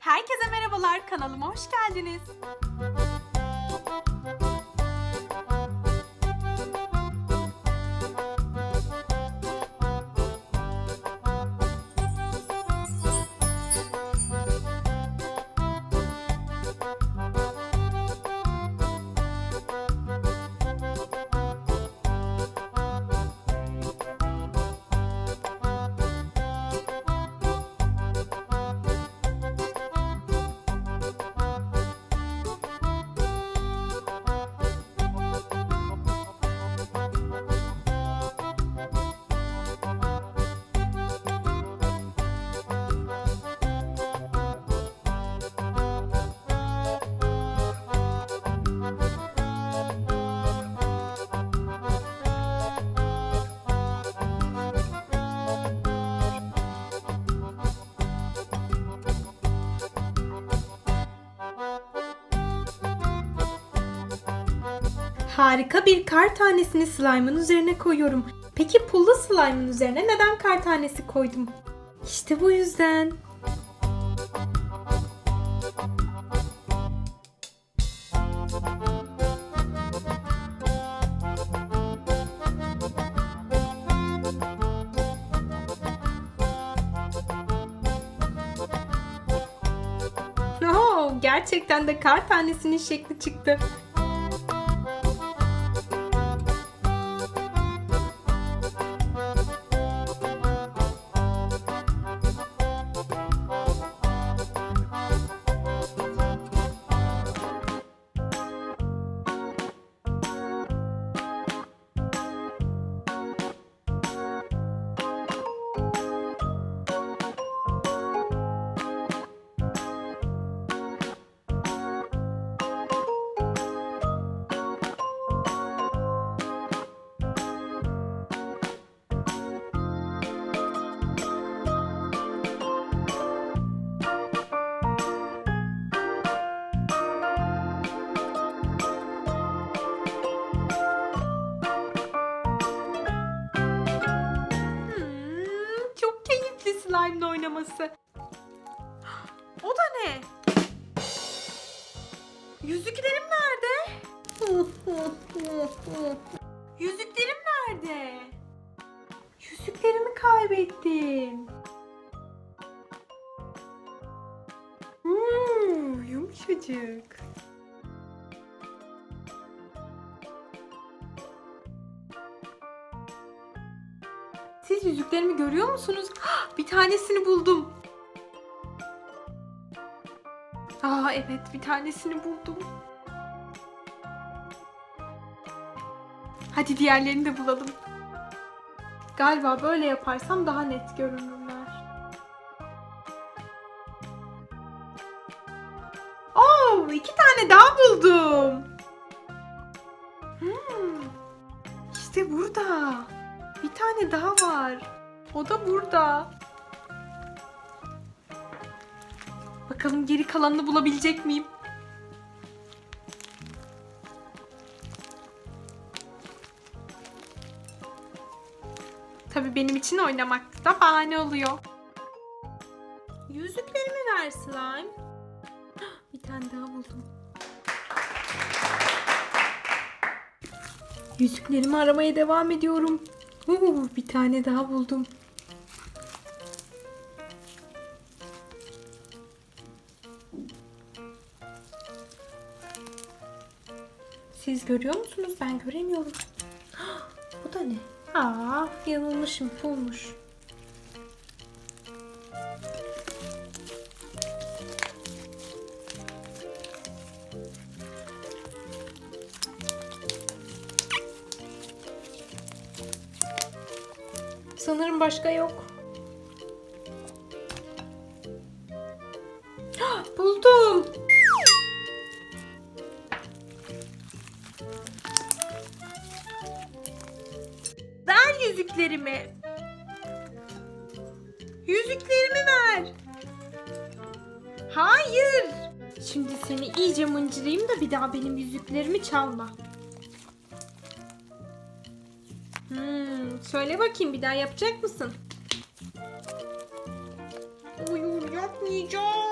Herkese merhabalar, kanalıma hoş geldiniz. Harika bir kar tanesini slime'ın üzerine koyuyorum. Peki pullu slime'ın üzerine neden kar tanesi koydum? İşte bu yüzden. Gerçekten de kar tanesinin şekli çıktı. Slime'la oynaması. O da ne? Yüzüklerim nerede? Yüzüklerim nerede? Yüzüklerimi kaybettim. Hmm, yumuşacık. Siz yüzüklerimi görüyor musunuz? Bir tanesini buldum. Aa evet bir tanesini buldum. Hadi diğerlerini de bulalım. Galiba böyle yaparsam daha net görünürler. Oo, iki tane daha buldum. Hmm, işte burada. Bir tane daha var. O da burada. Bakalım geri kalanını bulabilecek miyim? Tabii benim için oynamak da bahane oluyor. Yüzüklerimi ver slime. Bir tane daha buldum. Yüzüklerimi aramaya devam ediyorum. Oo, bir tane daha buldum. Siz görüyor musunuz? Ben göremiyorum. Bu da ne? Aa, yanılmışım. Pulmuş. Sanırım başka yok. Ah, Buldum. Ver yüzüklerimi. Yüzüklerimi ver. Hayır. Şimdi seni iyice mıncırayım da bir daha benim yüzüklerimi çalma. Hmm, söyle bakayım bir daha yapacak mısın? Hayır yapmayacağım.